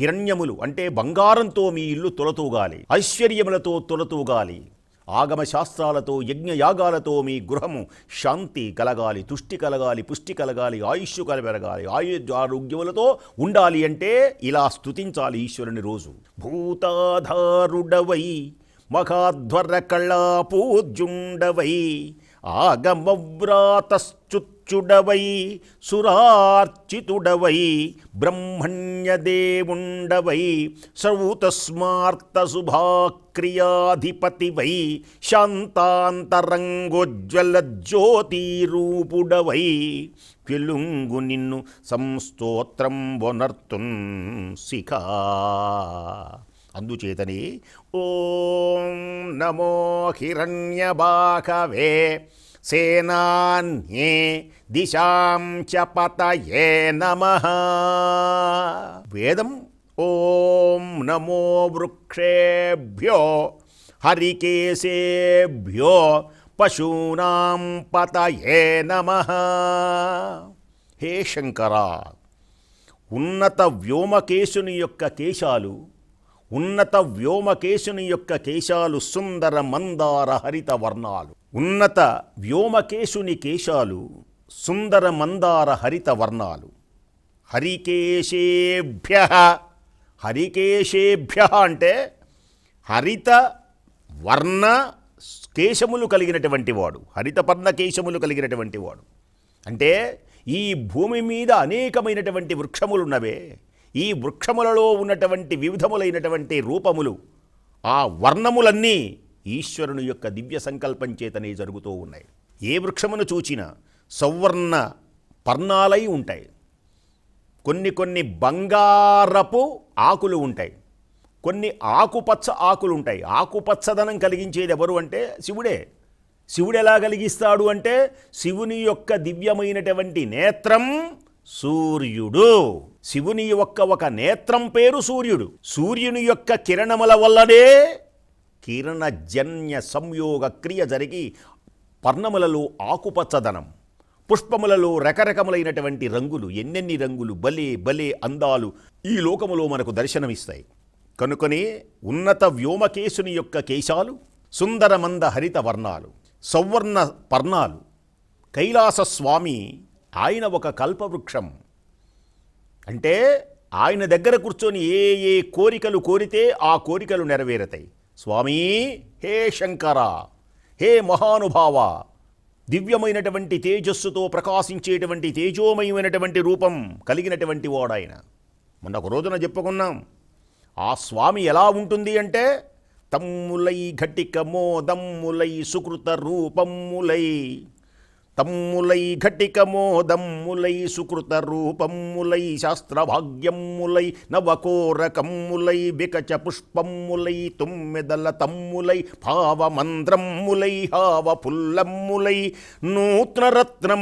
హిరణ్యములు అంటే బంగారంతో మీ ఇల్లు తొలతూగాలి ఐశ్వర్యములతో తొలతూగాలి. ఆగమ శాస్త్రాలతో యజ్ఞయాగాలతో మీ గృహము శాంతి కలగాలి తుష్టి కలగాలి పుష్టి కలగాలి ఆయుష్ కలబెరగాలి ఆయు ఆరోగ్యములతో ఉండాలి అంటే ఇలా స్తుతించాలి ఈశ్వరుని రోజు. భూతాధారుడవై మఖాధ్వర కళా ఆగమవ్రాతశ్చుత్ ఆగమవ్రాతశ్చుచ్చుడవై సురార్చితుడవై బ్రహ్మణ్యదేవుండవై శ్రౌతస్మార్తశుభాక్రియాధిపతివై శాంతాంతరంగోజ్వలజ్యోతిరూపుడవై. శాంతాంతరంగోజ్వల నిన్ను సంస్తోత్రం వొనర్తున్ శిఖా. అందుచేతనే ఓం నమో హిరణ్యబాకవే సేనాన్యే దిశాం చ పతయే నమ వేదం ఓం నమో వృక్షేభ్యో హరికేశేభ్యో పశూనాం పతయే నమ హే శంకరా ఉన్నత వ్యోమకేశుని యొక్క కేశాలు ఉన్నత వ్యోమకేశుని యొక్క కేశాలు సుందర మందార హరిత వర్ణాలు. ఉన్నత వ్యోమకేశుని కేశాలు సుందర మందార హరిత వర్ణాలు. హరికేశేభ్య హరికేశేభ్య అంటే హరిత వర్ణ కేశములు కలిగినటువంటి వాడు హరితపర్ణ కేశములు కలిగినటువంటి వాడు. అంటే ఈ భూమి మీద అనేకమైనటువంటి వృక్షములున్నవే. ఈ వృక్షములలో ఉన్నటువంటి వివిధములైనటువంటి రూపములు ఆ వర్ణములన్నీ ఈశ్వరుని యొక్క దివ్య సంకల్పం చేతనే జరుగుతూ ఉన్నాయి. ఏ వృక్షమును చూచినా సౌవర్ణ పర్ణాలై ఉంటాయి. కొన్ని కొన్ని బంగారపు ఆకులు ఉంటాయి. కొన్ని ఆకుపచ్చ ఆకులు ఉంటాయి. ఆకుపచ్చదనం కలిగించేది ఎవరు అంటే శివుడే. శివుడు ఎలా కలిగిస్తాడు అంటే శివుని యొక్క దివ్యమైనటువంటి నేత్రం సూర్యుడు. శివుని యొక్క ఒక నేత్రం పేరు సూర్యుడు. సూర్యుని యొక్క కిరణముల వల్లనే కిరణజన్య సంయోగ క్రియ జరిగి పర్ణములలో ఆకుపచ్చదనం పుష్పములలో రకరకములైనటువంటి రంగులు ఎన్నెన్ని రంగులు బలే బలే అందాలు ఈ లోకములో మనకు దర్శనమిస్తాయి. కనుకనే ఉన్నత వ్యోమకేశుని యొక్క కేశాలు సుందరమంద హరిత వర్ణాలు సౌవర్ణ పర్ణాలు కైలాస స్వామి ఆయన ఒక కల్పవృక్షం. అంటే ఆయన దగ్గర కూర్చొని ఏ ఏ కోరికలు కోరితే ఆ కోరికలు నెరవేరుతాయి. స్వామి హే శంకర హే మహానుభావ దివ్యమైనటువంటి తేజస్సుతో ప్రకాశించేటువంటి తేజోమయమైనటువంటి రూపం కలిగినటువంటి వాడాయన. మొన్న ఒక రోజున చెప్పుకున్నాం. ఆ స్వామి ఎలా ఉంటుంది అంటే తమ్ములై ఘటిక మోదమ్ములై సుకృత రూపమ్ములై తమ్ములై ఘటికమోదమ్ములై సుకృత రూపమ్ములై శాస్త్రభాగ్యమ్ములై నవకోరకమ్ములై వికచ పుష్పమ్ములై తుమ్మెదల తమ్ములై భావమంద్రమ్ములై హావ పుల్లమ్ములై నూత్నరత్నమ్ములై.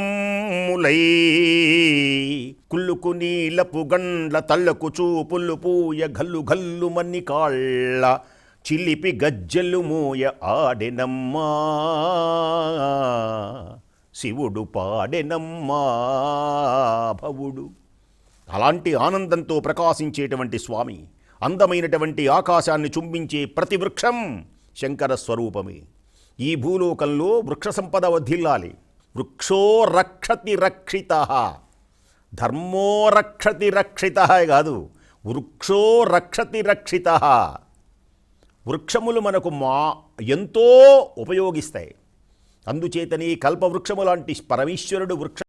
కుల్లుకు నీలపు గండ్ల తల్లకు చూపులు పూయ గల్లు గల్లు మన్ని కాళ్ళ చిలిపి గజ్జలు మూయ ఆడినమ్మా. శివుడు పాడెనమ్మా భవుడు. అలాంటి ఆనందంతో ప్రకాశించేటువంటి స్వామి అందమైనటువంటి ఆకాశాన్ని చుంబించే ప్రతి వృక్షం శంకర స్వరూపమే. ఈ భూలోకంలో వృక్ష సంపద వదిల్లాలి వృక్షో రక్షతి రక్షిత. ధర్మో రక్షతి రక్షిత కాదు వృక్షో రక్షతి రక్షిత. వృక్షములు మనకు మా ఎంతో ఉపయోగిస్తాయి. అందుచేతనే కల్పవృక్షము లాంటి పరమేశ్వరుడు వృక్ష